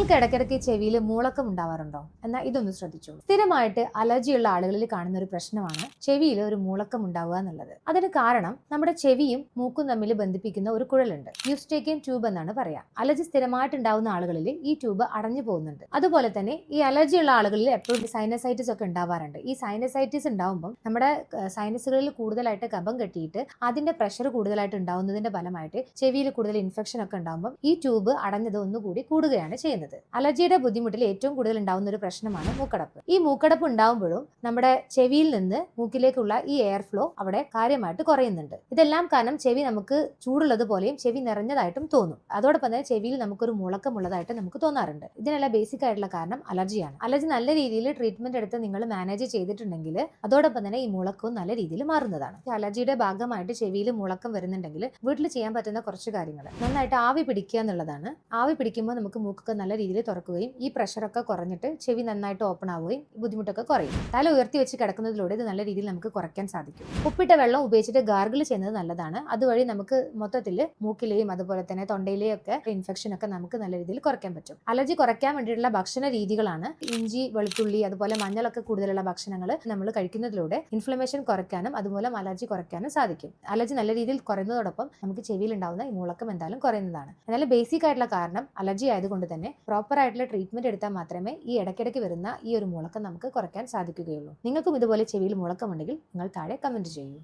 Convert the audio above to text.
നിങ്ങൾക്ക് ഇടയ്ക്കിടയ്ക്ക് ചെവിയിൽ മൂളക്കം ഉണ്ടാവാറുണ്ടോ? എന്നാൽ ഇതൊന്ന് ശ്രദ്ധിച്ചു സ്ഥിരമായിട്ട് അലർജിയുള്ള ആളുകളിൽ കാണുന്ന ഒരു പ്രശ്നമാണ് ചെവിയിൽ ഒരു മൂളക്കം ഉണ്ടാവുക എന്നുള്ളത്. അതിന് കാരണം നമ്മുടെ ചെവിയും മൂക്കും തമ്മിൽ ബന്ധിപ്പിക്കുന്ന ഒരു കുഴലുണ്ട്. യൂസ്റ്റേക്കിയൻ ട്യൂബ് എന്നാണ് പറയാ. അലർജി സ്ഥിരമായിട്ട് ഉണ്ടാവുന്ന ആളുകളിൽ ഈ ട്യൂബ് അടഞ്ഞു പോകുന്നുണ്ട്. അതുപോലെ തന്നെ ഈ അലർജി ഉള്ള ആളുകളിൽ എപ്പോഴും സൈനസൈറ്റിസ് ഒക്കെ ഉണ്ടാവാറുണ്ട്. ഈ സൈനസൈറ്റിസ് ഉണ്ടാവുമ്പം നമ്മുടെ സൈനസുകളിൽ കൂടുതലായിട്ട് കബം കെട്ടിയിട്ട് അതിന്റെ പ്രഷർ കൂടുതലായിട്ട് ഉണ്ടാവുന്നതിന്റെ ഫലമായിട്ട് ചെവിയിൽ കൂടുതൽ ഇൻഫെക്ഷൻ ഒക്കെ ഉണ്ടാവുമ്പോൾ ഈ ട്യൂബ് അടഞ്ഞത് ഒന്നുകൂടി കൂടുകയാണ് ചെയ്യുന്നത്. അലർജിയുടെ ബുദ്ധിമുട്ടിൽ ഏറ്റവും കൂടുതൽ ഉണ്ടാകുന്ന ഒരു പ്രശ്നമാണ് മൂക്കടപ്പ്. ഈ മൂക്കടപ്പ് ഉണ്ടാകുമ്പോഴും നമ്മുടെ ചെവിയിൽ നിന്ന് മൂക്കിലേക്കുള്ള ഈ എയർ ഫ്ലോ അവിടെ കാര്യമായിട്ട് കുറയുന്നുണ്ട്. ഇതെല്ലാം കാരണം ചെവി നമുക്ക് ചൂടുള്ളത് പോലെയും ചെവി നിറഞ്ഞതായിട്ടും തോന്നും. അതോടൊപ്പം തന്നെ ചെവിയിൽ നമുക്കൊരു മുളക്കമുള്ളതായിട്ട് നമുക്ക് തോന്നാറുണ്ട്. ഇതിനെല്ലാം ബേസിക് ആയിട്ടുള്ള കാരണം അലർജിയാണ്. അലർജി നല്ല രീതിയിൽ ട്രീറ്റ്മെന്റ് എടുത്ത് നിങ്ങൾ മാനേജ് ചെയ്തിട്ടുണ്ടെങ്കിൽ അതോടൊപ്പം തന്നെ ഈ മുളക്കവും നല്ല രീതിയിൽ മാറുന്നതാണ്. അലർജിയുടെ ഭാഗമായിട്ട് ചെവിയിൽ മുളക്കം വരുന്നുണ്ടെങ്കിൽ വീട്ടിൽ ചെയ്യാൻ പറ്റുന്ന കുറച്ച് കാര്യങ്ങൾ. നന്നായിട്ട് ആവി പിടിക്കുക എന്നുള്ളതാണ്. ആവി പിടിക്കുമ്പോൾ നമുക്ക് മൂക്കൊക്കെ നല്ല രീതിയിൽ തുറക്കുകയും ഈ പ്രഷറൊക്കെ കുറഞ്ഞിട്ട് ചെവി നന്നായിട്ട് ഓപ്പൺ ആവുകയും ബുദ്ധിമുട്ടൊക്കെ കുറയും. തല ഉയർത്തി വെച്ച് കിടക്കുന്നതിലൂടെ ഇത് നല്ല രീതിയിൽ നമുക്ക് കുറയ്ക്കാൻ സാധിക്കും. ഉപ്പിട്ട വെള്ളം ഉപയോഗിച്ചിട്ട് ഗാർഗിൾ ചെയ്യുന്നത് നല്ലതാണ്. അതുവഴി നമുക്ക് മൊത്തത്തിൽ മൂക്കിലെയും അതുപോലെ തന്നെ തൊണ്ടയിലെയും ഒക്കെ ഇൻഫെക്ഷൻ ഒക്കെ നമുക്ക് നല്ല രീതിയിൽ കുറയ്ക്കാൻ പറ്റും. അലർജി കുറയ്ക്കാൻ വേണ്ടിയിട്ടുള്ള ഭക്ഷണ രീതികളാണ്. ഇഞ്ചി വെളുത്തുള്ളി അതുപോലെ മഞ്ഞളൊക്കെ കൂടുതലുള്ള ഭക്ഷണങ്ങൾ നമ്മൾ കഴിക്കുന്നതിലൂടെ ഇൻഫ്ലമേഷൻ കുറയ്ക്കാനും അതുപോലെ അലർജി കുറയ്ക്കാനും സാധിക്കും. അലർജി നല്ല രീതിയിൽ കുറയുന്നതോടൊപ്പം നമുക്ക് ചെവിയിൽ ഉണ്ടാവുന്ന ഈ മുളക്കം എന്തായാലും കുറയുന്നതാണ്. എന്നാലും ബേസിക് ആയിട്ടുള്ള കാരണം അലർജി ആയതുകൊണ്ട് തന്നെ പ്രോപ്പർ ആയിട്ടുള്ള ട്രീറ്റ്മെന്റ് എടുത്താൽ മാത്രമേ ഈ ഇടയ്ക്കിടയ്ക്ക് വരുന്ന ഈ ഒരു മുളക്കം നമുക്ക് കുറയ്ക്കാൻ സാധിക്കുകയുള്ളൂ. നിങ്ങൾക്കും ഇതുപോലെ ചെവിയിൽ മുളക്കമുണ്ടെങ്കിൽ നിങ്ങൾ താഴെ കമന്റ് ചെയ്യൂ.